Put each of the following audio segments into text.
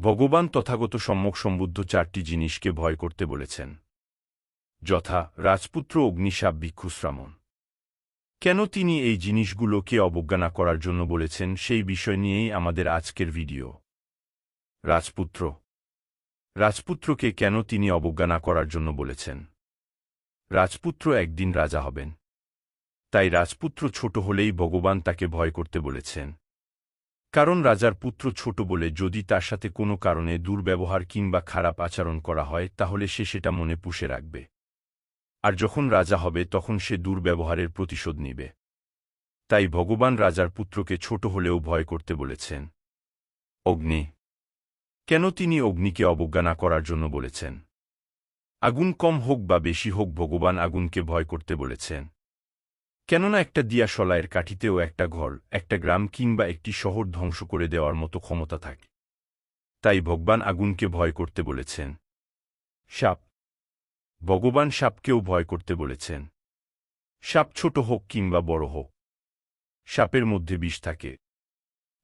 ভগবান তথাগত সম্যক সম্বুদ্ধ চারটি জিনিসকে ভয় করতে বলেছেন। যথা রাজপুত্র অগ্নিশাপ ভিক্ষুশ্রামণ। কেন তিনি এই জিনিসগুলোকে অবজ্ঞানা করার জন্য বলেছেন সেই বিষয় নিয়েই আমাদের আজকের ভিডিও। রাজপুত্র। রাজপুত্রকে কেন তিনি অবজ্ঞানা করার জন্য বলেছেন? রাজপুত্র একদিন রাজা হবেন। তাই রাজপুত্র ছোট হলেই ভগবান তাকে ভয় করতে বলেছেন। কারণ রাজার পুত্র ছোট বলে যদি তার সাথে কোনো কারণে দুর্ব্যবহার কিংবা খারাপ আচরণ করা হয়, তাহলে সে সেটা মনে পুষে রাখবে। আর যখন রাজা হবে, তখন সে দুর্ব্যবহারের প্রতিশোধ নিবে। তাই ভগবান রাজার পুত্রকে ছোট হলেও ভয় করতে বলেছেন। অগ্নি, কেন তিনি অগ্নিকে অবজ্ঞা না করার জন্য বলেছেন? আগুন কম হোক বা বেশি হোক, ভগবান আগুনকে ভয় করতে বলেছেন। কেননা একটা দিয়াশলায়ের কাঠিতেও একটা ঘর, একটা গ্রাম কিংবা একটি শহর ধ্বংস করে দেওয়ার মতো ক্ষমতা থাকে। তাই ভগবান আগুনকে ভয় করতে বলেছেন। সাপ। ভগবান সাপকেও ভয় করতে বলেছেন। সাপ ছোট হোক কিংবা বড় হোক, সাপের মধ্যে বিষ থাকে,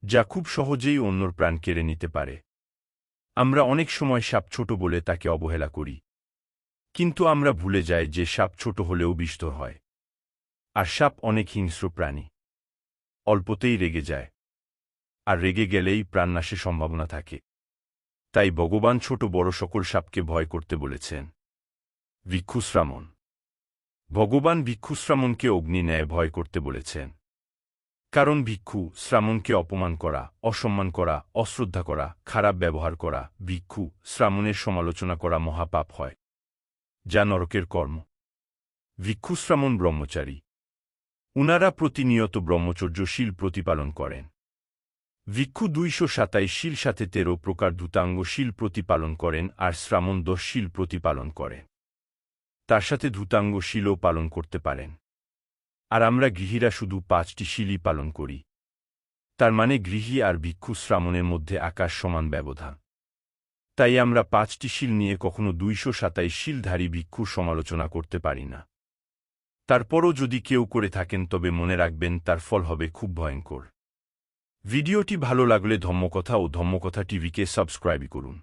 যা খুব সহজেই অন্যর প্রাণ কেড়ে নিতে পারে। আমরা অনেক সময় সাপ ছোট বলে তাকে অবহেলা করি, কিন্তু আমরা ভুলে যাই যে সাপ ছোট হলেও বিস্তর হয়। আর সাপ অনেক হিংস্র প্রাণী। অল্পতেই রেগে যায়। আর রেগে গেলেই প্রাণনাশের সম্ভাবনা থাকে। তাই ভগবান ছোট বড় সকল সাপকে ভয় করতে বলেছেন। ভিক্ষুশ্রামণ। ভগবান ভিক্ষুশ্রামণকে অগ্নি ন্যায় ভয় করতে বলেছেন। কারণ ভিক্ষু শ্রামণকে অপমান করা, অসম্মান করা, অশ্রদ্ধা করা, খারাপ ব্যবহার করা, ভিক্ষু শ্রামণের সমালোচনা করা মহাপাপ হয়। যা নরকের কর্ম। ভিক্ষুশ্রামণ ব্রহ্মচারী। উনারা প্রতিনিয়ত ব্রহ্মচর্যশীল প্রতিপালন করেন। ভিক্ষু দুইশো সাতাইশ শিল সাথে তেরো প্রকার ধূতাঙ্গ শিল প্রতিপালন করেন আর শ্রামণ দশ শিল প্রতিপালন করেন তার সাথে ধূতাঙ্গ শিলও পালন করতে পারেন। আর আমরা গৃহীরা শুধু পাঁচটি শিলই পালন করি। তার মানে গৃহী আর ভিক্ষু শ্রামণের মধ্যে আকাশ সমান ব্যবধান। তাই আমরা পাঁচটি শিল নিয়ে কখনো দুইশো সাতাইশ শিলধারী ভিক্ষুর সমালোচনা করতে পারি না। তারপরও যদি কেউ করে থাকেন তবে মনে রাখবেন তার ফল হবে খুব ভয়ঙ্কর। ভিডিওটি ভালো লাগলে ধম্মকথা ও ধম্মকথা টিভিকে সাবস্ক্রাইব করুন।